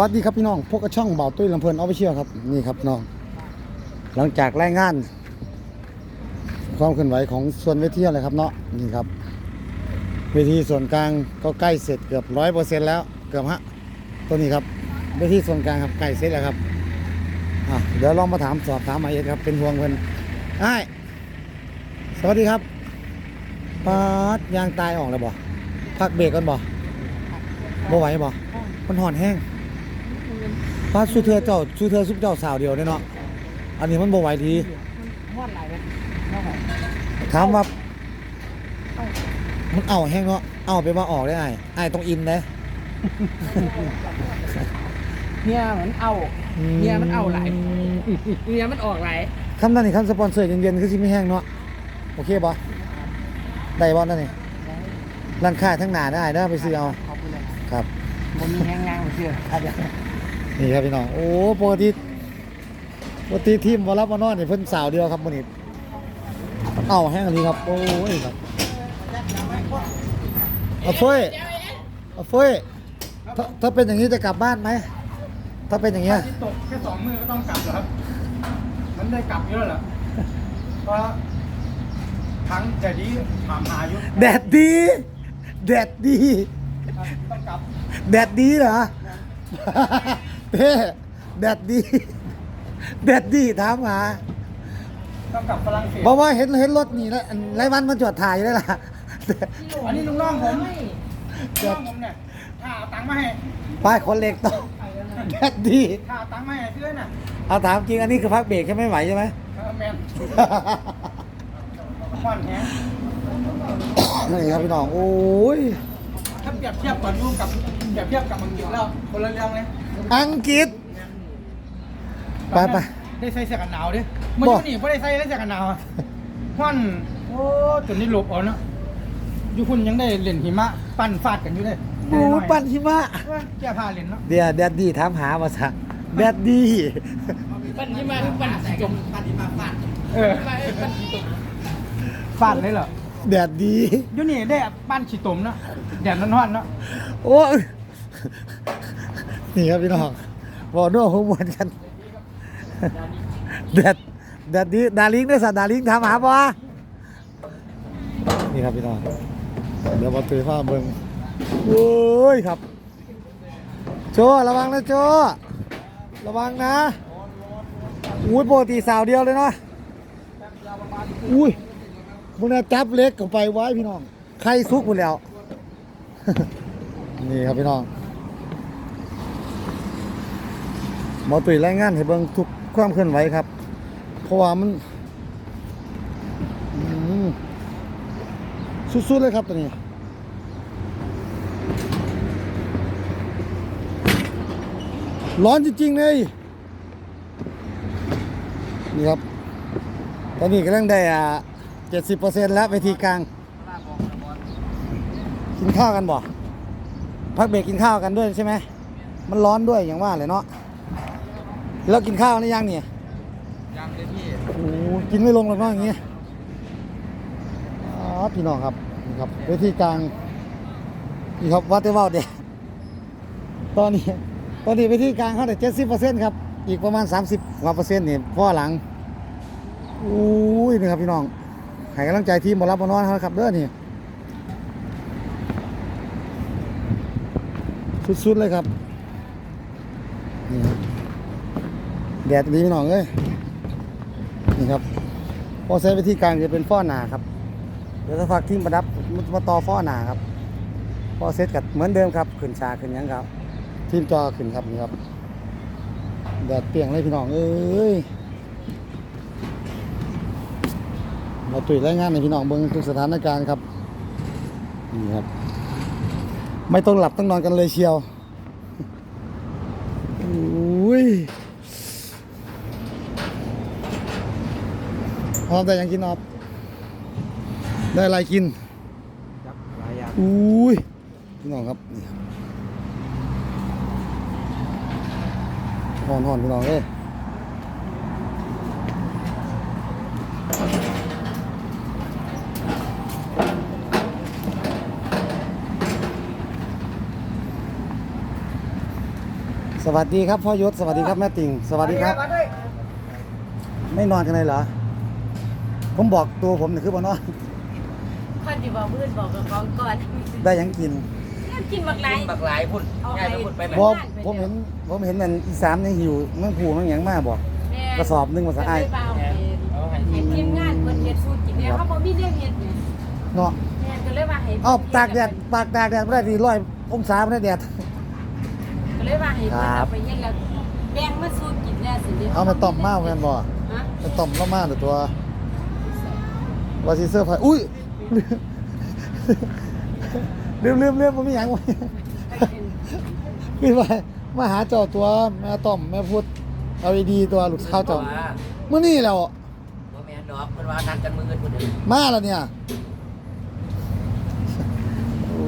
วัสดีครับพี่น้องพวกกระช่องเบาตุ้ยลำเพลินออฟฟิเชียลครับนี่ครับน้อง หลังจากรายงาน ความเคลื่อนไหวของส่วนเวทีอะไรครับเนาะนี่ครับเวทีส่วนกลางก็ใกล้เสร็จเกือบร้อยเปอร์เซ็นต์แล้วเกือบฮะตัวนี้ครับเวทีส่วนกลางครับใกล้เสร็จแล้วครับอะเดี๋ยวลองมาถามสอบถามมาเองครับเป็นห่วงเพิ่นไอ้สวัสดีครับปาดยางตายออกแล้วบ่พักเบรกก่อนบ่บ่ไหวบ่มันห่อนแห้ง ปาดสุเทือเจ้าสุเทือซุปเจ้าสาวเดียวเนี่ยเนาะอันนี้มันบ่ไหวดีทอดไหลไหมทอดไหลถามว่ามันเอาแห้งเนาะเอาไปว่าออกได้ไอ้ไอ้ายต้องอินนะเฮียเหมือนเอาเฮียมันเอาไหลเฮียมันออกไหลคำนั้นนี่คำสปอนเซอร์เย็นๆคือสิไม่แห้งเนาะโอเคบ่ได้บ่นั่นนี่ร้านค้าทั้งหนาได้ได้อไปซื้อเอาขอบคุณเลยครับผมมีแห้งงานเชื่อครับ นี่ครับพี่น้อง โอ้ปกติปกติทีมวอลเลย์บอลนอนนี่เพิ่นสาวเดียวครับมื้อนี้เอาแห้งอันนี้ครับ โอ้ยครับเอาเฟ้ยเอาเฟ้ยถ้าถ้าเป็นอย่างนี้จะกลับบ้านไหม ถ้าเป็นอย่างเงี้ยที่ตกแค่สองมือก็ต้องกลับเหรอครับมันได้กลับเยอะเหรอเพราะทั้งแต่ดีถามหาอยู่แดดดี แดดดี ต้องกลับ แดดดีเหรอ เพ่แดดดี แดดดีถามหาต้องกลับฝรั่งเศสบอกว่าเห็นเห็นรถนี่แล้วอันไรวันมันจอดถ่ายอยู่แล้วล่ะ อันนี้ลุงน้องผมลุงน้องผมเนี่ยถ้าเอาตังค์มาให้ป้ายคนเล็กต้องแดดดีถ้าเอาตังค์มาให้เพื่อนน่ะเอาถามจริงอันนี้คือพักเบรกใช่ไหมไหวใช่ไหมเออแมนควันแฮงนี่ครับพี่น้องโอ้ยถ้าเปรียบเทียบก่อนยุ่งกับเปรียบเทียบกับอังกฤษแล้วคนละเรื่องเลย อังกฤษไปไปได้ใส่เสื้อกันหนาวดิมันอยู่นี่ไม่ได้ใส่ได้เสื้อกันหนาวอะควันโอ้จนนี่หลบเอาเนาะอยู่คุณยังได้เล่นหิมะ ปั่นฟาดกันอยู่เลยโอ้ยปั่นหิมะแก้ผ้าเล่นเนาะเดี๋ยวแดดดีถามหามาซะแดดดีปั้นที่มาปั้นสีจมปั้นที่มาปั้นเออปั้นสีจมฟาดเลยเหรอแดดดีอยู่นี่ได้ปั้นฉีดตมเนาะแดดร้อนๆเนาะโอ้ย นี่ครับพี่น้องบอกด้วยหัวมวนกันแดดแดดดี้ดาลิงได้สัตว์ดาลิงถามหาปะนี่ครับพี่น้องเดี๋ยวมาตือผ้าเบิ้งโอ้ยครับ โจระวังนะโจระวังนะอุ้ยปกติสาวเดียวเลยเนาะอุ้ยมึงน่ะจับเล็กกับไปไว้พี่น้อง ใครซุกหมดแล้ว นี่ครับพี่น้อง หมอตุ๋ยรายงานให้เบิ่งทุกความเคลื่อนไหวครับ เพราะว่ามันสุดๆเลยครับตัวนี้ร้อนจริงๆเลยนี่ครับ ตอนนี้กำลังได้อ่าเจ็ดสิบเปอร์เซ็นต์แล้วเวทีกลาง กินข้าวกันบ่ พักเบรกกินข้าวกันด้วยใช่ไหม มันร้อนด้วยอย่างว่าเลยเนาะ แล้วกินข้าวนี่ยังเนี่ย ยังเลยพี่โอ้โหกินไม่ลงหรอกเนาะอย่างเงี้ยอ๋อพี่น้องครับนี่ครับเวทีกลางนี่ครับวัดได้เว่าเด็ตอนนี้ ตอนนี้เวทีกลางเขาได้เจ็ดสิบเปอร์เซ็นต์ครับ อีกประมาณสามสิบกว่าเปอร์เซ็นต์นี่พ่อหลังอุ้ยนี่ครับพี่น้องให้กำลังใจทีมบอลรับบอลนอนเขาครับเด้อนี่สุดๆเลยครับนี่ครับ แดดดีพี่น้องเอ้ยนี่ครับพอใช้วิธีการจะเป็นฟ้อหนาครับเดี๋ยวถ้าฝากทีมประดับมาต่อฟ้อหนาครับ พอเซตกับเหมือนเดิมครับขึ้นชาขึ้นยังครับทีมจอขึ้นครับนี่ครับแดดเปียงเลยพี่น้องเอ้ยมาตุยรายงานในพี่น้องเบิ้งทุกสถานการณ์ครับนี่ครับ ไม่ต้องหลับต้องนอนกันเลยเชียวอุ้ยพร้ อมแต่ยังกินออบได้อะไรกินครับหลายอย่างอุ้ยพี่น้องครับนี่ครับหอนหอนพี่น้องเอ้ยสวัสดีครับพ่อยศสวัสดีครับแม่ติ่งสวัสดีครับ ไม่นอนกันเลยเหรอ ผมบอกตัวผมนี่คือบ่นอนคนที่บอกพื้นบอกกับของก่อนได้หยังกินกินบักไรบักหลายพุ่นง่ายไปพุ่นไปแบบบ่ผมเห็นผมเห็นนั่นอีสานในหิวเมืองผูเมืองหยังมาบอกกระสอบหนึงภาษาไอ้ายเปล่าเอาให้ให้ทีมงานเพิ่นเฮ็ดสูตรกินเนี่ยเขาบ่มีเรื่องเฮ็ดเนี่ยเนาะแม่ก็เลยว่าให้เอ้าตากแดดตากแดดแดดไม่ได้ดีร้อยองศาไม่ได้แดด ก็เลยว่าให้เพิ่นครัเอาบไปเฮ็ดแล้วแบ่งมาสูตรกินเนี่ยสิเอามาต้มมาแม่นบ่ฮะมาต้มแล้วมาหรือตัว ว่าสิเสื้อร์ไผ่อุ้ยลืมลืมลืมผมมีหยังไว้คือว่ามาหาเจ้าตัวแม่ต้อมแม่พุทธเอาดีตัวลูกสาวเจ้ามื้อนี้แล้วบ่แม่นดอกเพิ่นว่านัดกันมื้ออื่นพุ่นเด้อมาแล้วเนี่ยโอ้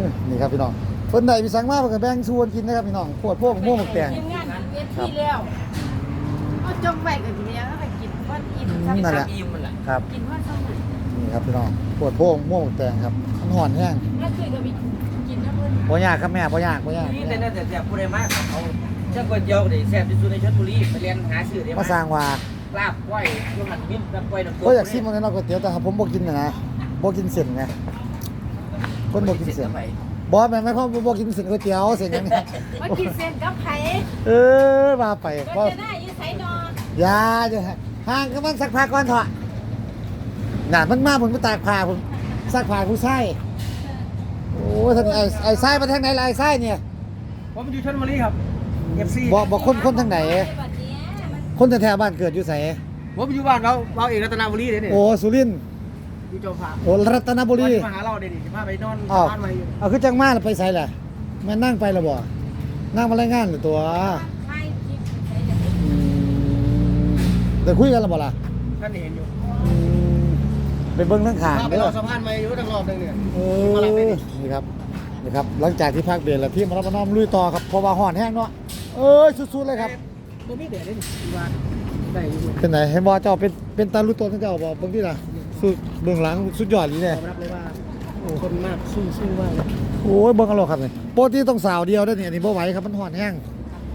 ยนี่ครับพี่น้องเพิ่นได้ไปสั่งมาเพิ่นก็แบ่งชวนกินนะครับพี่น้องปวดพวกม่วงหมกแตงทีมงานเฮ็ดที่แล้วเอาจงไว้ก็สิแล้ วก็กินวันอิ่มอืมซ้ำนั่นแหละ อิ่มมันล่ะครับ กินวันซ้ำนั่นนี่ครับพี่น้องปวดพวกม่วงหมกแตงครับมันหอนแห้งแล้วคือก็มีกินนะเพิ่นบ่ยากครับแม่บ่ยากบ่ยาก นี่แต่นั่นแต่แซ่บผู้ใดมาเอาเจ้าก๋วยเตี๋ยวได้แซ่บที่สุดในชลบุรีไปเรียนหาซื้อได้มาสร้างว่าลาบก้อยลูกหันมิ้นลาบก้อยน้ำก็อยากซิมมันเนาะก๋วยเตี๋ยวแต่ผมบ่กินน่ะนะบ่กินเส้นไงเพิ่นบ่กินเส้นไปบ่แม่นไม่พอบ่กินเส้นก๋วยเตี๋ยวเส้นหยังเนี่ยว่ากินเส้นกับไผเออมาไปก็บ่จะได้อยู่ไสนอนอย่าจะ ห่างกันมันสักผ้าก่อนเถอะน่ะมันมาผมไปตากผ้าผมซักผ้าผู้ชายโอ้ยท่านไอ้ไอ้ไส้มาทางไหนล่ะไอ้ไส้เนี่ยผมอยู่ชลบุรีครับ FC บ่บ่คนคนทางไหนบัดเนี้ยมันคนแถวๆบ้านเกิดอยู่ไสผมอยู่บ้านเราเราเอกรัตนบุรีเด้เนี่ยโอ้สุรินทร์อยู่โจมพาโอ้รัตนบุรีมาหาเราเด้ดิมาไปนอนอ้าวบ้านมาอยู่เอาคือจังมาแล้วไปไสล่ะแม่นั่งไปแล้วบ่นั่งมารายงานหรือตัว ได้คุยกันแล้วบ่ล่ะท่านเห็นอยู่อืมไปเบิ่งทางข้างพาไปเด้รออสะพานมาอยู่ทั้งรอบนึงเนี่ย เออนี่ครับนี่ครับ หลังจากที่พักเบรกแล้วที่มารับน้อมลุยต่อครับเพราะว่าห่อนแห้งเนาะเอ้ยสุดๆเลยครับ บ่มีเด็ดเลยนี่ที่บ้านได้อยู่เป็นไหนเห็นบ่เจ้าเป็นเป็นตาลุตัวของเจ้าบ่เบิ่งที่ล่ะสุดเบื้องหลังสุดยอดเลยยเนี่ยอมรับเลยว่าคนมากสู้สู้มากเลยโอ้ยเบิ่งกันหรอกครับนี่ปกติต้องสาวเดียวเด้อเนี่ยอันนี่บ่ไหวครับมันห่อนแห้ง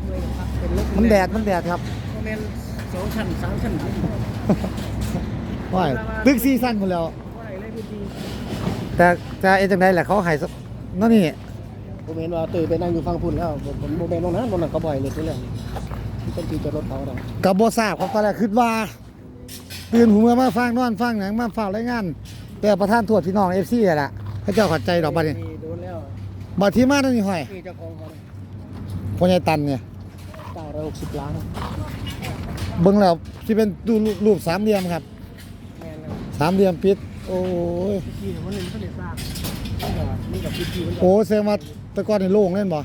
ด้วยครับเป็นรถมันแดดมันแดดครับ โมเมนต์ สองชั้นสามชั้นอะไรว้ายตึกซีซั่นหมดแล้วเลยพี่ดีแต่จะเอ็นจังได๋แหละเขาให้สักนั่นนี่โมเมนต์ว่าตื่นไปนั่งอยู่ฟังพุ่นแล้วผมผมโมเมนต์ตรงนั้นตรงนั้นก็บ่อยเลยทีเรื่องที่เป็นทีจะรถเขาเราก็บ่ทราบครับตอนแรกคิดว่าตื่นหูมามาฟังนอนฟังหนังมาฟังรายงาน แต่ประธานโทษพี่น้อง FC นั่นล่ะเขาเจ้าเข้าใจดอกบัดนี้โดนแล้วบัดที่มานั่นนี่ห้อยนี่เจ้าของเขาพ่อใหญ่ตันเนี่ยเก้าร้อยหกสิบล้าน เบิ่งแล้วที่เป็นรูปรูปสามเหลี่ยมครับแมนเลยสามเหลี่ยมปิด โอ้ยพี่ทีมันเลยมันเลยสร้างนี่กับพี่ทีมันโอ้แสดงว่าแตะกอนนี่โล่งเล่นบ่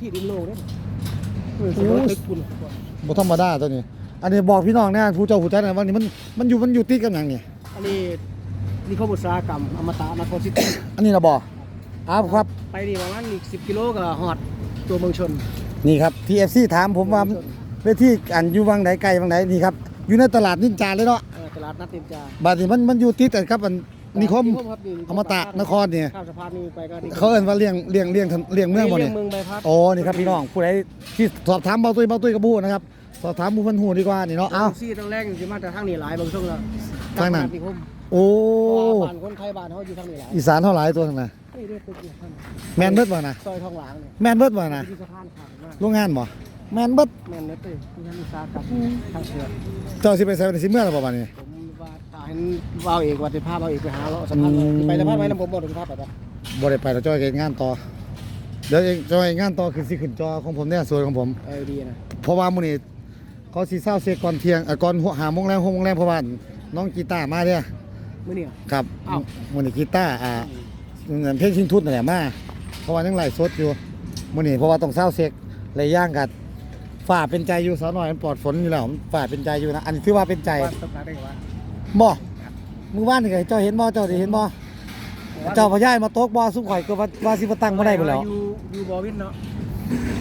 ที่ดินโลกเนี่ยเออสมมติตึกคุณบ่ธรรมดาตัวนี้ อันนี้บอกพี่น้องนะผู้เจ้าผู้จัดนะว่านี่มันมันอยู่มันอยู่ติดกับหยังนี่อันนี้นี่เขาบุษรากรรมอมตะนครซิตี้อันนี้นะบ่อ้าวครับ ไปนี่ประมาณอีกสิบกิโลก็ฮอดตัวเมืองชน นี่ครับ TFC ถามผมว่า เวทีอันอยู่วังไหนไกลวังไหนนี่ครับอยู่ในตลาดนินจาเลยเนาะเออตลาดนัดเต็มจาบัดนี้มันมันอยู่ติดกันครับอันนิคมครับนี่อมตะนครเนี่ยข้ามสะพานนี่ไปก็นี่เขาเอิ้นว่าเลี้ยงเลี้ยงเลี้ยงถนเลี้ยงเมืองบ่เรีเนี่ยยกเมืองใบพัดโอ้นี่ครับพี่น้องผู้ใดที่สอบถามเบาตุ้ยเบาตุ้ยกับบูนะครับสอบถามผู้เพันหูดีกว่านี่เนาะเอ้าซี่ตรงแรกอยู่มาแต่ทางนี้หลายบางช่วงแล้วทางนั้นนิคมโอ้บ้านคนไทยบ้านเขาอยู่ทางนี้หลายอีสานเท่าไหร่ตัวนึงนะเฮ้ยเรียกตึกอยู่ท่านแมนเบิดบ่นะซอยทองหลางเนี่ยแมนเบิดบ่นะที่สะพานขาดมากโรงงานบ่ แมนเบิดแม่นเลยเต้ที่ท่านอุตสาหกรรมทางเสือเจ้าสิไปใส่ในสิเมื่อแล้วบ่บัดนี้ ผมว่าตาเห็นว่าวเอกว่าจะพาว่าวเอกไปหาเราะสะพานอืม ไปสะพานไว้นะผมบอกถึงภาพไปปะบ่ได้ไปแล้วจ้อยเฮ็ดงานต่อ เดี๋ยวเองจ้อยงานต่อคือสิขึ้นจอของผมเนี่ยส่วนของผม เออดีนะเพราะว่ามื้อนี้เขาสิเศร้าเสียก่อนเที่ยงเอ่อก่อนหัวหาโมงแรง6โมงแรงเพราะว่าน้องกีตาร์มาเด้อมื้อนี้ ครับอ้าว มื้อนี้กีตาร์อ่าเงินเพลงชิงทุนนั่นแหละมาเพราะว่ายังไลฟ์สดอยู่มื้อนี้เพราะว่าต้องเศร้าเสกหลายอย่างกัน ฝ่าเป็นใจอยู่สาวน้อยมันปลอดฝนอยู่แล้วฝ่าเป็นใจอยู่นะ อันนี้ถือว่าเป็นใจว่าต้องการได้ว่าบ่มือว่านนี่ก็เจ้าเห็นบ่เจ้าได้เห็นบ่เจ้าพญายมาตกบ่สุข่อยก็ว่าว่าสิบ่ตั้งบ่ได้พุ่นแหล้วอยู่อยู่บ่อวินเนาะ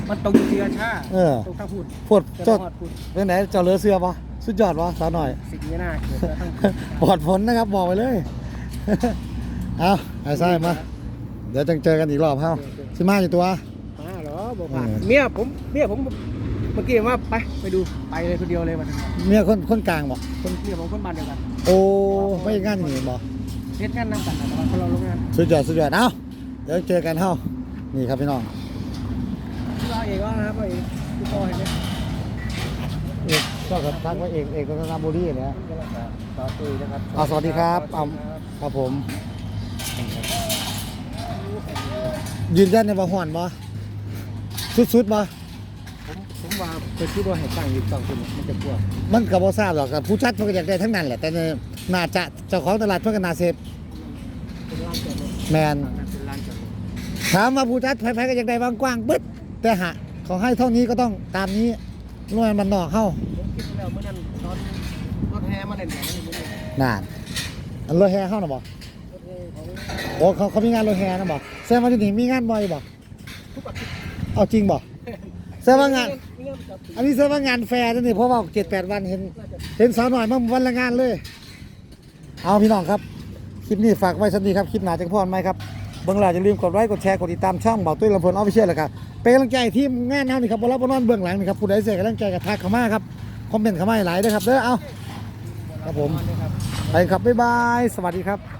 มันตรงอยู่เสียชาเออตรงทางพูดพวดเจ้าเจ้าฮอดพูดเป็นไหนเจ้าเหลือเสื้อบ่สุดยอดบ่สาวน้อย สิ่งนี้น่าเกิดจากทางปลอดฝนนะครับบอกไปเลยเอาไอ้ไส้มาเดี๋ยวจังเจอกันอีกรอบเฮาสิมาอยู่ตัวมาเหรอบอกผ่านเออเมียผมเมียผมเมื่อกี้ว่าไปไปดูไปเลยคนเดียวเลยวันนั้นเมียคนคนกลางบ่คนเมียผมคนบ้านเดียวกันโอ้ไม่งานนี่บ่เฮ็ดงานนำกันนะแต่ว่าคนเราลงงานสุดยอดสุดยอดเอ้าเดี๋ยวเจอกันเฮานี่ครับพี่น้องเราเองว่านะครับว่าเองพี่พ่อเห็นไหมเอกก็กับทักว่าเอกเอกรัตนบุรีเนี่ยต่อตุยนะครับอ่าสวัสดีครับอ่าครับผม ยืนยันในบ่ห่อนบ่สุดๆบ่ ผมผมว่าเป็นที่ว่าให้ตั้งอยู่สองคนมันจะกลัวมันก็บ่ทราบหรอกกับผู้จัดเพิ่นก็อยากได้ทั้งนั้นแหละ แต่เนี่ยน่าจะเจ้าของตลาดเพิ่นก็น่าเสพเป็นร้านจอดรถแมนเป็นร้านจอดรถถามว่าผู้จัดไผๆก็อยากได้บางกว้างๆปึ๊ดแต่หะเขาให้เท่านี้ก็ต้องตามนี้หน่วยมันนอกเฮาผมคิดแล้วเมื่อนั้นตอนรถแห่มาเล่นเนี่ยมันอยู่นี่น่นอันรถแห่เฮาน่ะบ่ รถแห่ของโอ้เขาเขามีงานรถแห่นะบ่แสดงว่าที่นี่มีงานบ่อยบ่ทุกอาทิตย์เอาจริงบ่แสดงว่างานมีเงินจับ อันนี้แสดงว่างานแฟร์นั่นนี่เพราะว่า7-8วันเห็น เห็นสาวหน่อยมาวันละงานเลย เอาพี่น้องครับคลิปนี้ฝากไว้สักนีครับคลิปหนาจังพรไหมครับเบื้องหลังอย่าลืมกดไลค์กดแชร์กดติดตามช่องเบาตุ้ยลำพลินออฟฟิเชียลเลยครับเป็นกำลังใจที่งานน้ำนี่ครับบอลบอลนอนเบื้องหลังนี่ครับผู้ใดเสียกำลังใจกับทักเข้ามาครับคอมเมนต์เข้ามาให้หลายด้วยครับเด้อเอาครับผมไปครับบ๊ายบายสวัสดีครับ